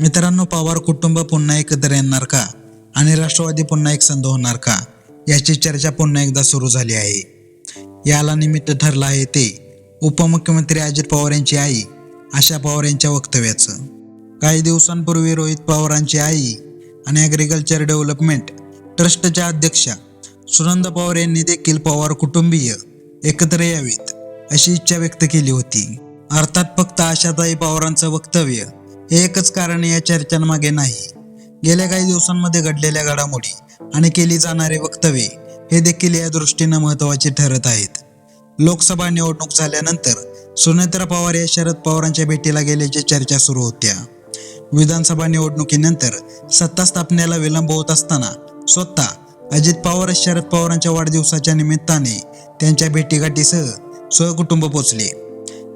मित्रांनो पवार कुटुंब पुन्हा एकत्र येणार का? आणि राष्ट्रवादी पुन्हा एक संध होणार का? याची चर्चा पुन्हा एकदा सुरू झाली आहे. याला निमित्त ठरलं आहे ते उपमुख्यमंत्री अजित पवार यांची आई आशा पवार यांच्या वक्तव्याचं. काही दिवसांपूर्वी रोहित पवारांची आई आणि ॲग्रिकल्चर डेव्हलपमेंट ट्रस्टच्या अध्यक्षा सुनंद पवार यांनी देखील पवार कुटुंबीय एकत्र यावीत अशी इच्छा व्यक्त केली होती. अर्थात फक्त आशाताई पवारांचं वक्तव्य एकच कारण या चर्चांमागे नाही. गेल्या काही दिवसांमध्ये घडलेल्या घडामोडी आणि केली जाणारे वक्तव्ये हे देखील या दृष्टीनं महत्त्वाचे ठरत आहेत. लोकसभा निवडणूक झाल्यानंतर सुनेत्रा पवार या शरद पवारांच्या भेटीला गेल्याच्या चर्चा सुरू होत्या. विधानसभा निवडणुकीनंतर सत्ता स्थापनेला विलंब होत असताना स्वतः अजित पवार शरद पवारांच्या वाढदिवसाच्या निमित्ताने त्यांच्या भेटीगाठीसह सहकुटुंब पोचले.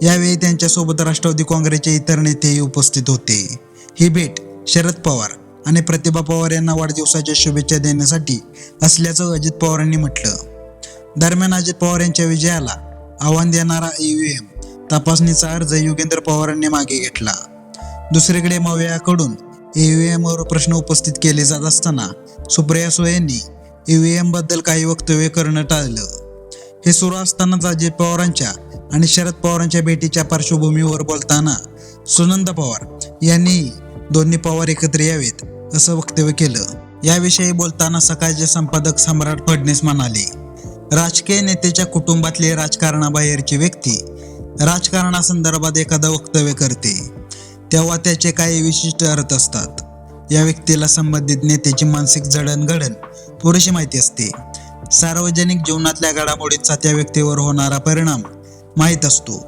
यावेळी त्यांच्यासोबत राष्ट्रवादी काँग्रेसचे इतर नेतेही उपस्थित होते. ही भेट शरद पवार आणि प्रतिभा पवार यांना वाढदिवसाच्या शुभेच्छा देण्यासाठी असल्याचं अजित पवारांनी म्हटलं. दरम्यान अजित पवार यांच्या विजयाला आव्हान देणारा ईव्हीएम तपासणीचा अर्ज योगेंद्र पवारांनी मागे घेतला. दुसरीकडे मव्याकडून ईव्हीएमवर प्रश्न उपस्थित केले जात असताना सुप्रिया सुळे यांनी ईव्हीएमबद्दल काही वक्तव्य करणं टाळलं. हे सुरू असतानाच अजित पवारांच्या आणि शरद पवारांच्या भेटीच्या पार्श्वभूमीवर बोलताना सुनंदा पवार यांनी दोन्ही पवार एकत्र यावेत असं वक्तव्य केलं. याविषयी बोलताना सकाळचे संपादक सम्राट फडणीस म्हणाले राजकीय नेत्याच्या कुटुंबातले राजकारणाबाहेरची व्यक्ती राजकारणासंदर्भात एखादं वक्तव्य करते तेव्हा त्याचे काही विशिष्ट अर्थ असतात. या व्यक्तीला संबंधित नेत्याची मानसिक जडणघडण पुरेशी माहिती असते. सार्वजनिक जीवनातल्या घडामोडींचा त्या व्यक्तीवर होणारा परिणाम माहीत असतो.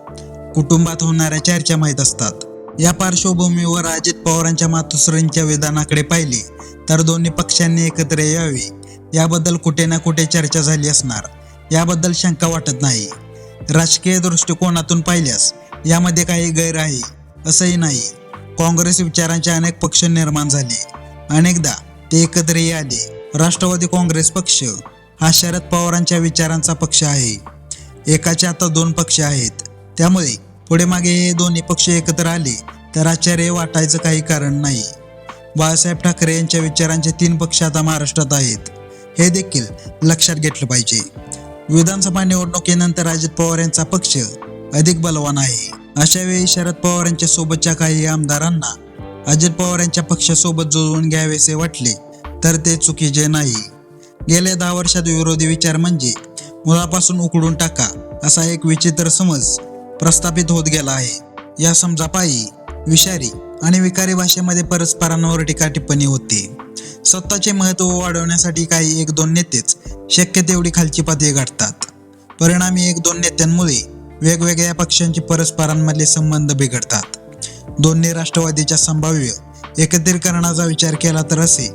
कुटुंबात होणाऱ्या चर्चा माहीत असतात. या पार्श्वभूमीवर अजित पवारांच्या मातोश्रींच्या विधानाकडे पाहिले तर दोन्ही पक्षांनी एकत्र यावे. याबद्दल कुठे ना कुठे चर्चा झाली असणार याबद्दल शंका वाटत नाही. राजकीय दृष्टिकोनातून पाहिल्यास यामध्ये काही गैर आहे असंही नाही. काँग्रेस विचारांचे अनेक पक्ष निर्माण झाले. अनेकदा ते एकत्रही आले राष्ट्रवादी काँग्रेस पक्ष हा शरद पवारांच्या विचारांचा पक्ष आहे. एकाचे आता दोन पक्ष आहेत. त्यामुळे पुढे मागे हे दोन्ही पक्ष एकत्र आले तर आश्चर्य वाटायचं काही कारण नाही. बाळासाहेब ठाकरे यांच्या विचारांचे तीन पक्ष आता महाराष्ट्रात आहेत. हे देखील लक्षात घेतलं पाहिजे. विधानसभा निवडणुकीनंतर अजित पवार यांचा पक्ष अधिक बलवान आहे. अशा वेळी शरद पवार यांच्या सोबतच्या काही आमदारांना अजित पवार यांच्या पक्षासोबत जुळवून घ्यावेसे वाटले तर ते चुकीचे नाही. गेल्या दहा वर्षात विरोधी विचार म्हणजे मुळापासून उकडून टाका असा एक विचित्र समज प्रस्थापित होत गेला आहे. या समजापायी विषारी आणि विकारी भाषेमध्ये परस्परांवर टीका टिप्पणी होते. सत्ताचे महत्त्व वाढवण्यासाठी काही एक दोन नेतेच शक्य तेवढी खालची पातळी गाठतात. परिणामी एक दोन नेत्यांमुळे वेगवेगळ्या पक्षांचे परस्परांमधले संबंध बिघडतात. दोन्ही राष्ट्रवादीच्या संभाव्य एकत्रीकरणाचा विचार केला तर असे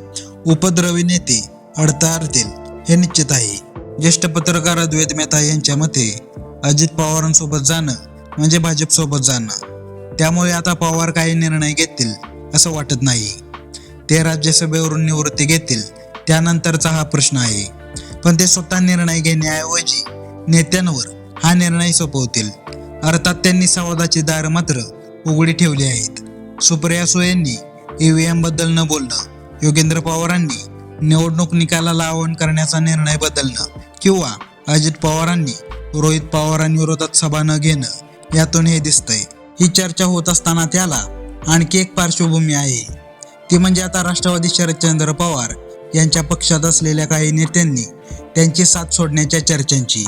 उपद्रवी नेते अडताळतील हे निश्चित आहे. ज्येष्ठ पत्रकार अद्वैत मेहता यांच्या मते अजित पवारांसोबत जाणं म्हणजे भाजपसोबत जाणं. त्यामुळे आता पवार काही निर्णय घेतील असं वाटत नाही. ते राज्यसभेवरून निवृत्ती घेतील त्यानंतरचा हा प्रश्न आहे. पण ते स्वतः निर्णय घेण्याऐवजी नेत्यांवर हा निर्णय सोपवतील. अर्थात त्यांनी संवादाची दार मात्र उघडी ठेवली आहेत. सुप्रिया सुळेंनी ईव्हीएमबद्दल न बोलणं योगेंद्र पवारांनी निवडणूक निकालाला आवाहन करण्याचा निर्णय बदलणं किंवा अजित पवारांनी रोहित पवारांविरोधात सभा न घेणं यातून हे दिसतंय. ही चर्चा होत असताना त्याला आणखी एक पार्श्वभूमी आहे. ती म्हणजे आता राष्ट्रवादी शरदचंद्र पवार यांच्या पक्षात असलेल्या काही नेत्यांनी त्यांची साथ सोडण्याच्या चर्चांची.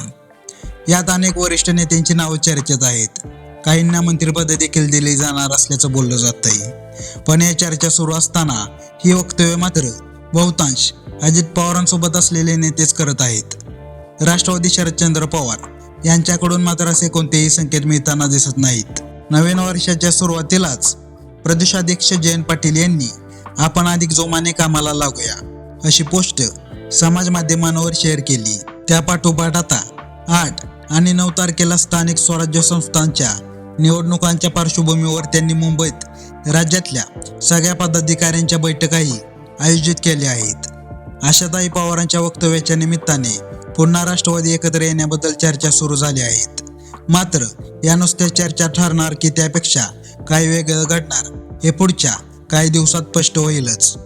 यात अनेक वरिष्ठ नेत्यांची नावं चर्चेत आहेत. काहींना मंत्रिपद देखील दिली जाणार असल्याचं बोललं जात आहे पण या चर्चा सुरू असताना ही वक्तव्य मात्र बहुतांश अजित पवारांसोबत असलेले नेतेच करत आहेत. राष्ट्रवादी शरदचंद्र पवार यांच्याकडून मात्र असे कोणतेही संकेत मिळताना दिसत नाहीत. नवीन वर्षाच्या सुरुवातीलाच प्रदेशाध्यक्ष जयंत पाटील यांनी आपण अधिक जोमाने कामाला लागूया अशी पोस्ट समाज माध्यमांवर शेअर केली. त्या पाठोपाठ आता आठ आणि नऊ तारखेला स्थानिक स्वराज्य संस्थांच्या निवडणुकांच्या पार्श्वभूमीवर त्यांनी मुंबईत राज्यातल्या सगळ्या पदाधिकाऱ्यांच्या बैठकाही आयोजित केल्या आहेत. आशाताई पवारांच्या वक्तव्याच्या निमित्ताने पुन्हा राष्ट्रवादी एकत्र येण्याबद्दल चर्चा सुरू झाली आहेत. मात्र या नुसत्या चर्चा ठरणार की त्यापेक्षा काही वेगळं घडणार हे पुढच्या काही दिवसात स्पष्ट होईलच.